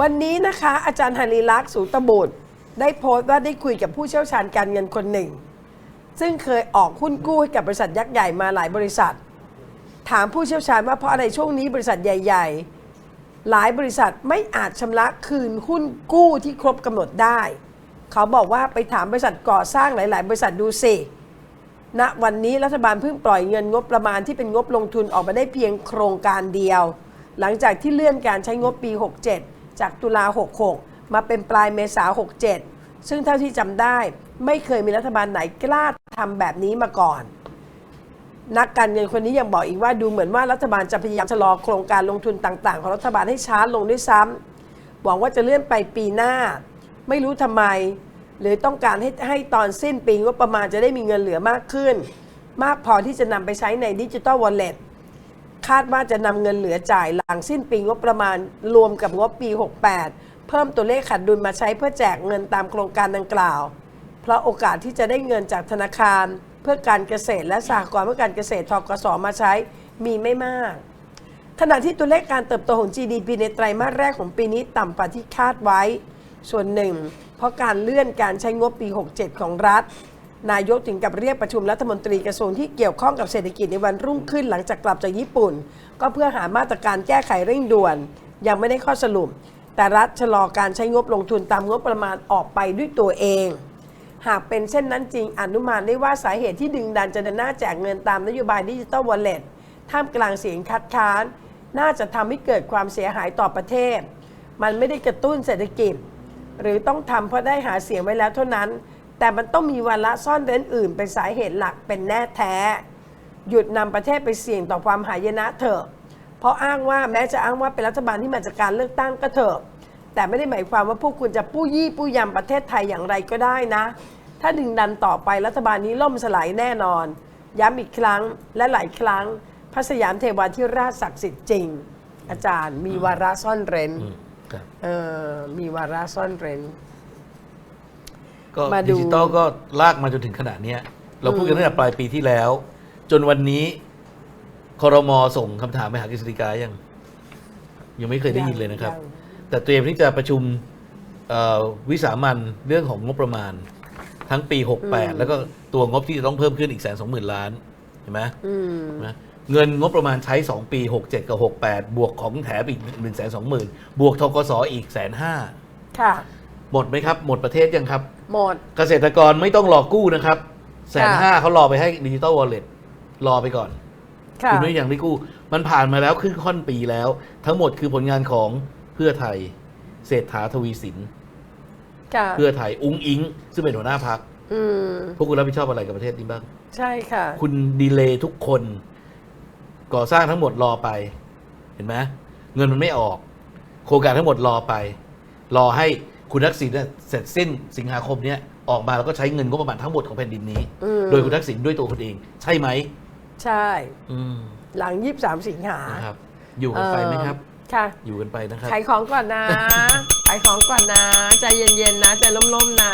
วันนี้นะคะอาจารย์ฮาริลักษ์สูตบุตร ได้โพสต์ว่าได้คุยกับผู้เชี่ยวชาญการเงินคนหนึ่ง ซึ่งเคยออกหุ้นกู้ให้กับบริษัทยักษ์ใหญ่มาหลายบริษัท ถามผู้เชี่ยวชาญว่าเพราะอะไรช่วงนี้บริษัทใหญ่ ๆ หลายบริษัทไม่อาจชำระคืนหุ้นกู้ที่ครบกำหนดได้ เขาบอกว่าไปถามบริษัทก่อสร้างหลาย ๆ บริษัทดูสิณวันนี้รัฐบาลเพิ่งปล่อยเงินงบประมาณที่เป็นงบลงทุนออกมาได้เพียงโครงการเดียว หลังจากที่เลื่อนการใช้งบปี 67 จากตุลา 66 มาเป็นปลายเมษา 67 ซึ่งเท่าที่จำได้ไม่เคยมีรัฐบาลไหนกล้าทำแบบนี้มาก่อน นักการเงินคนนี้ยังบอกอีกว่าดูเหมือนว่ารัฐบาลจะพยายามชะลอโครงการลงทุนต่าง ๆ ของรัฐบาลให้ช้าลงด้วยซ้ำหวังว่าจะเลื่อนไปปีหน้า ไม่รู้ทำไม หรือต้องการให้ให้ตอนสิ้นปีงบประมาณจะได้มีเงินเหลือมากขึ้น มากพอที่จะนำไปใช้ในดิจิ t a ลวอลเล็ต คาดว่าจะนำเงินเหลือจ่ายหลังสิ้นปีงบประมาณรวมกับงบปี 68 เพิ่มตัวเลขขาดดุลมาใช้เพื่อแจกเงินตามโครงการดังกล่าว เพราะโอกาสที่จะได้เงินจากธนาคาร เพื่อการเกษตรและสหกรณ์เพื่อการเกษตรทกสมาใช้มีไม่มาก ขณะที่ตัวเลขการเติบโตของ GDP ในไตรมาสแรกของปีนี้ต่ำกว่าที่คาดไว้ ส่วนหนึ่ง เพราะการเลื่อนการใช้งบปี 67 ของรัฐ นายกถึงกับเรียกประชุมรัฐมนตรีกระทรวงที่เกี่ยวข้องกับเศรษฐกิจในวันรุ่งขึ้นหลังจากกลับจากญี่ปุ่น ก็เพื่อหามาตรการแก้ไขเร่งด่วน ยังไม่ได้ข้อสรุป แต่รัฐชะลอการใช้งบลงทุนตามงบประมาณออกไปด้วยตัวเอง หากเป็นเช่นนั้นจริงอนุมานได้ว่าสาเหตุที่ดึงดันจะเดินหน้าแจกเงินตามนโยบายดิจิ t a ลวอลเล็ตท่ามกลางเสียงคัดค้าน น่าจะทำให้เกิดความเสียหายต่อประเทศ มันไม่ได้กระตุ้นเศรษฐกิจ หรือต้องทำเพราะได้หาเสียงไว้แล้วเท่านั้น แต่มันต้องมีวาระซ่อนเร้นอื่น เป็นสาเหตุหลักเป็นแน่แท้ หยุดนำประเทศไปเสี่ยงต่อความหายนะเถอะ เพราะอ้างว่าแม้จะอ้างว่าเป็นรัฐบาลที่มาจากการเลือกตั้งก็เถอะ แต่ไม่ได้หมายความว่าพวกคุณจะปู้ยี่ปู้ยำประเทศไทยอย่างไรก็ได้นะ ถ้าดึงดันต่อไปรัฐบาลนี้ล่มสลายแน่นอน ย้ำอีกครั้งและหลายครั้งพระสยามเทวาธิราชศักดิ์สิทธิ์จริง อาจารย์มีวาระซ่อนเร้นอืมครับเออมีวาระซ่อนเร้น ก็มาดู ดิจิตอลก็ลากมาจนถึงขนาดเนี้ย เราพูดกันตั้งแต่ปลายปีที่แล้ว จนวันนี้คอรมอส่งคำถามไปหากฤษฎีกายัง ยังไม่เคยได้ยินเลยนะครับยังแต่เตรียมที่จะประชุมเอ่อวิสามันเรื่องของงบประมาณ ทั้งปี 68 แล้วก็ตัวงบที่จะต้องเพิ่มขึ้นอีกแสนสองหมื่นล้านเห็นไหม อืม นะเงินงบประมาณใช้ 2 ปี 67 กับ 68 บวกของแถมอีก 1 2 0 0 0 0 บวกทกสอีกแสนห้าค่ะ หมดไหมครับ หมดประเทศยังครับ หมด เกษตรกรไม่ต้องรอกู้นะครับแสนห้าเขารอไปให้ดิจิตอลวอลเล็ตรอไปก่อนค่ะคุณไม่ยังได้กู้ มันผ่านมาแล้วครึ่งค่อนปีแล้ว ทั้งหมดคือผลงานของเพื่อไทยเศรษฐาทวีสิน ค่ะเพื่อไทยอุ้งอิง ซึ่งเป็นหัวหน้าพักอืมพวกคุณรับผิดชอบอะไรกับประเทศนี้บ้าง ใช่ค่ะ คุณดีเลย์ทุกคน ก่อสร้างทั้งหมดรอไป เห็นไหมเงินมันไม่ออก โครงการทั้งหมดรอไป รอให้ คุณทักษิณเนี่ยเสร็จสิ้นสิงหาคมเนี้ยออกมาแล้วก็ใช้เงินงบประมาณทั้งหมดของแผ่นดินนี้ อืม โดยคุณทักษิณด้วยตัวคุณเอง ใช่ไหมใช่ อืมหลังยี่สามสิงหานะครับ อยู่กันไปไหมครับ เออค่ะอยู่กันไปนะครับ ขายของก่อนนะ ขายของก่อนนะ ใจเย็นๆนะ ใจล่มๆนะ